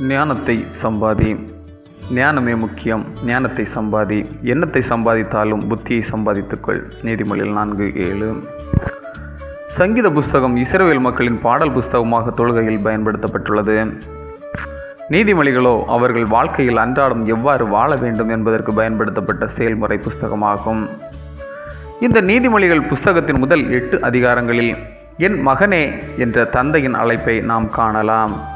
ஞானத்தை சம்பாதி. ஞானமே முக்கியம். ஞானத்தை சம்பாதி. எண்ணத்தை சம்பாதித்தாலும் புத்தியை சம்பாதித்துக்கொள். நீதிமொழியில் நான்கு ஏழு. சங்கீத புஸ்தகம் இஸ்ரேல் மக்களின் பாடல் புஸ்தகமாக தொழுகையில் பயன்படுத்தப்பட்டுள்ளது. நீதிமொழிகளோ அவர்கள் வாழ்க்கையில் அன்றாடம் எவ்வாறு வாழ வேண்டும் என்பதற்கு பயன்படுத்தப்பட்ட செயல்முறை புஸ்தகமாகும். இந்த நீதிமொழிகள் புஸ்தகத்தின் முதல் எட்டு அதிகாரங்களில் என் மகனே என்ற தந்தையின் அழைப்பை நாம் காணலாம்.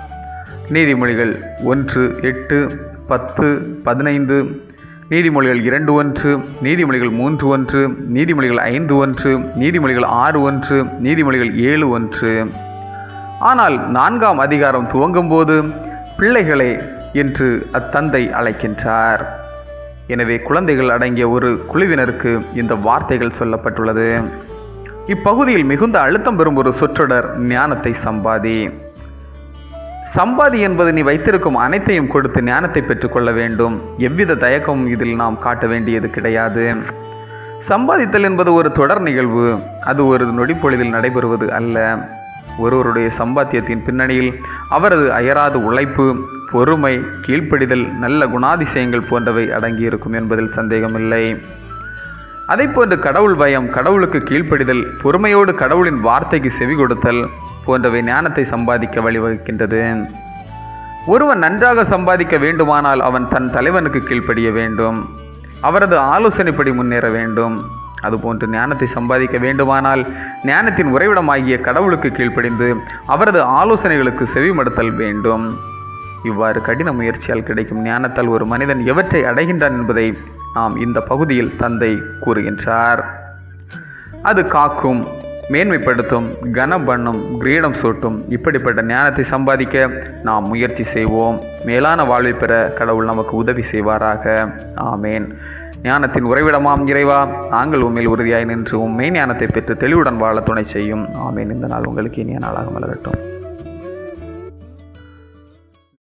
நீதிமொழிகள் ஒன்று எட்டு பத்து பதினைந்து. நீதிமொழிகள் இரண்டு ஒன்று நீதிமொழிகள் மூன்று ஒன்று நீதிமொழிகள் ஐந்து ஒன்று நீதிமொழிகள் ஆறு ஒன்று நீதிமொழிகள் ஏழு ஒன்று. ஆனால் நான்காம் அதிகாரம் துவங்கும்போது பிள்ளைகளே என்று அத்தந்தை அழைக்கின்றார். எனவே குழந்தைகள் அடங்கிய ஒரு குழுவினருக்கு இந்த வார்த்தைகள் சொல்லப்பட்டுள்ளது. இப்பகுதியில் மிகுந்த அழுத்தம் பெறும் ஒரு சொற்றொடர் ஞானத்தை சம்பாதி. சம்பாதி என்பது நீ வைத்திருக்கும் அனைத்தையும் கொடுத்து ஞானத்தை பெற்றுக்கொள்ள வேண்டும். எவ்வித தயக்கமும் இதில் நாம் காட்ட வேண்டியது கிடையாது. சம்பாதித்தல் என்பது ஒரு தொடர் நிகழ்வு. அது ஒரு நொடிப்பொழுதில் நடைபெறுவது அல்ல. ஒருவருடைய சம்பாத்தியத்தின் பின்னணியில் அவரது அயராத உழைப்பு பொறுமை கீழ்ப்படிதல் நல்ல குணாதிசயங்கள் போன்றவை அடங்கியிருக்கும் என்பதில் சந்தேகமில்லை. அதைப்போன்று கடவுள் பயம் கடவுளுக்கு கீழ்ப்படிதல் பொறுமையோடு கடவுளின் வார்த்தைக்கு செவி கொடுத்தல் போன்றவை ஞானத்தை சம்பாதிக்க வழிவகுக்கின்றது. ஒருவன் நன்றாக சம்பாதிக்க வேண்டுமானால் அவன் தன் தலைவனுக்கு கீழ்ப்படிய வேண்டும். அவரது ஆலோசனைப்படி முன்னேற வேண்டும். அதுபோன்று ஞானத்தை சம்பாதிக்க வேண்டுமானால் ஞானத்தின் உறைவிடமாகிய கடவுளுக்கு கீழ்ப்படிந்து அவரது ஆலோசனைகளுக்கு செவிமடுத்தல் வேண்டும். இவ்வாறு கடின முயற்சியால் கிடைக்கும் ஞானத்தால் ஒரு மனிதன் எவற்றை அடைகின்றான் என்பதை நாம் இந்த பகுதியில் தந்தை கூறுகின்றார். அது காக்கும் மேன்மைப்படுத்தும் கனம் பண்ணும் கிரீடம் சூட்டும் இப்படிப்பட்ட ஞானத்தை சம்பாதிக்க நாம் முயற்சி செய்வோம். மேலான வாழ்வை பெற கடவுள் நமக்கு உதவி செய்வாராக. ஆமேன். ஞானத்தின் உறைவிடமாம் இறைவா. நாங்கள் உண்மையில் உறுதியாய் நின்று உண்மை ஞானத்தை பெற்று தெளிவுடன் வாழ துணை செய்யும். ஆமேன். இந்த நாள் உங்களுக்கு இனிய நாளாக மலரட்டும்.